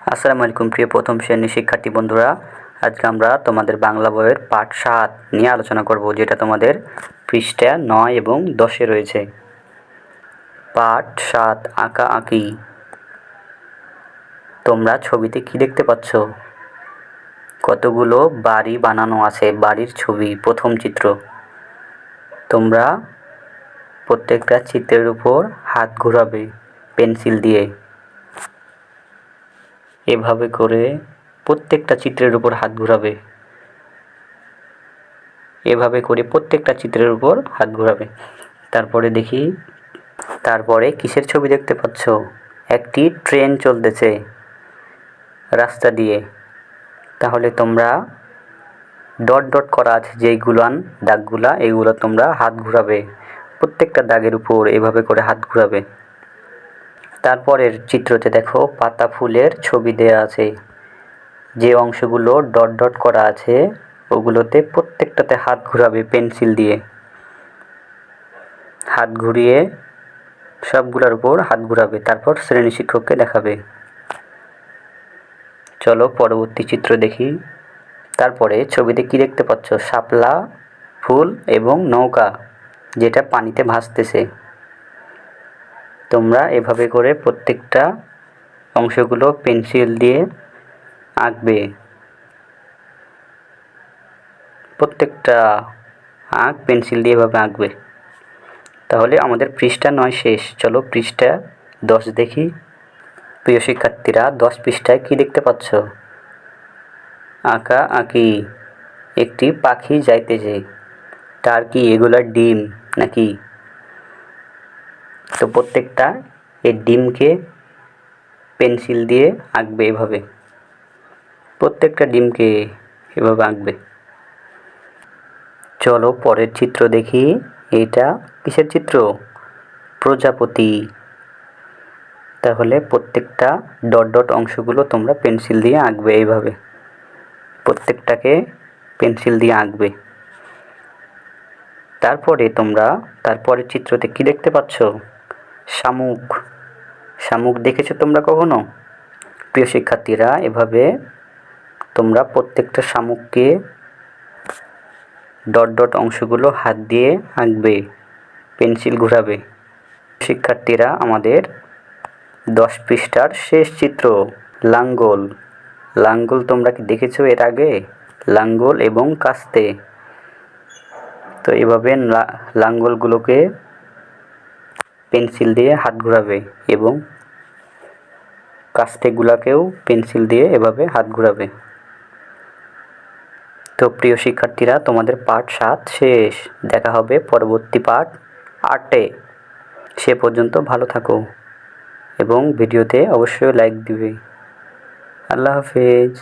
আসসালামু আলাইকুম, প্রিয় প্রথম শ্রেণির শিক্ষার্থী বন্ধুরা। আজকে আমরা তোমাদের বাংলা বইয়ের পাঠ সাত নিয়ে আলোচনা করব, যেটা তোমাদের পৃষ্ঠা নয় এবং দশে রয়েছে। পাঠ সাত, আঁকা আঁকি। তোমরা ছবিতে কি দেখতে পাচ্ছ? কতগুলো বাড়ি বানানো আছে, বাড়ির ছবি, প্রথম চিত্র। তোমরা প্রত্যেকটা চিত্রের উপর হাত ঘোরাবে, পেন্সিল দিয়ে। এভাবে করে প্রত্যেকটা চিত্রের উপর হাত ঘোরাবে। এভাবে করে প্রত্যেকটা চিত্রের উপর হাত ঘোরাবে। তারপরে দেখি, তারপরে কিসের ছবি দেখতে পাচ্ছ? একটি ট্রেন চলতেছে রাস্তা দিয়ে। তাহলে তোমরা ডট ডট করা আছে যেইগুলান দাগগুলা এইগুলো তোমরা হাত ঘুরাবে। প্রত্যেকটা দাগের উপর এভাবে করে হাত ঘুরাবে। তারপরের চিত্রতে দেখো, পাতা ফুলের ছবি দেয়া আছে। যে অংশগুলো ডট ডট করা আছে, ওগুলোতে প্রত্যেকটাতে হাত ঘুরাবে পেন্সিল দিয়ে। হাত ঘুরিয়ে সবগুলোর উপর হাত ঘুরাবে, তারপর শ্রেণি শিক্ষককে দেখাবে। চলো পরবর্তী চিত্র দেখি। তারপরে ছবিতে কি দেখতে পাচ্ছ? শাপলা ফুল এবং নৌকা, যেটা পানিতে ভাসতেছে। তোমরা এভাবে করে প্রত্যেকটা অংশগুলো পেন্সিল দিয়ে আঁকবে। প্রত্যেকটা আঁক পেন্সিল দিয়ে এভাবে আঁকবে। তাহলে আমাদের পৃষ্ঠা নয় শেষ। চলো পৃষ্ঠা দশ দেখি। প্রিয় শিক্ষার্থীরা, দশ পৃষ্ঠায় কি দেখতে পাচ্ছ? আঁকা আঁকি, একটি পাখি যাইতেছে। তার কি এগুলার ডিম নাকি? তো প্রত্যেকটা। এই ডিমকে পেন্সিল দিয়ে আঁকবে এভাবে। প্রত্যেকটা ডিমকে এভাবে আঁকবে। চলো পরের চিত্র দেখি। এটা কিসের চিত্র? প্রজাপতি। তাহলে প্রত্যেকটা ডট ডট অংশগুলো তোমরা পেন্সিল দিয়ে আঁকবে এইভাবে প্রত্যেকটাকে পেন্সিল দিয়ে আঁকবে। তারপরে তোমরা তারপরের চিত্রতে কি দেখতে পাচ্ছ? শামুক। শামুক দেখেছ তোমরা কখনো? প্রিয় শিক্ষার্থীরা, এভাবে তোমরা প্রত্যেকটা শামুককে ডট ডট অংশগুলো হাত দিয়ে আঁকবে, পেন্সিল ঘোরাবে। শিক্ষার্থীরা, আমাদের দশ পৃষ্ঠার শেষ চিত্র, লাঙ্গল। লাঙ্গল তোমরা কি দেখেছ এর আগে? লাঙ্গল এবং কাস্তে। তো এভাবে লাঙ্গলগুলোকে পেন্সিল দিয়ে হাত ঘোরাবে এবং কাস্তেগুলাকেও পেন্সিল দিয়ে এভাবে হাত ঘোরাবে। তো প্রিয় শিক্ষার্থীরা, তোমাদের পাঠ সাত শেষ। দেখা হবে পরবর্তী পাঠ আটে। সে পর্যন্ত ভালো থাকো এবং ভিডিওতে অবশ্যই লাইক দিবে। আল্লাহ হাফেজ।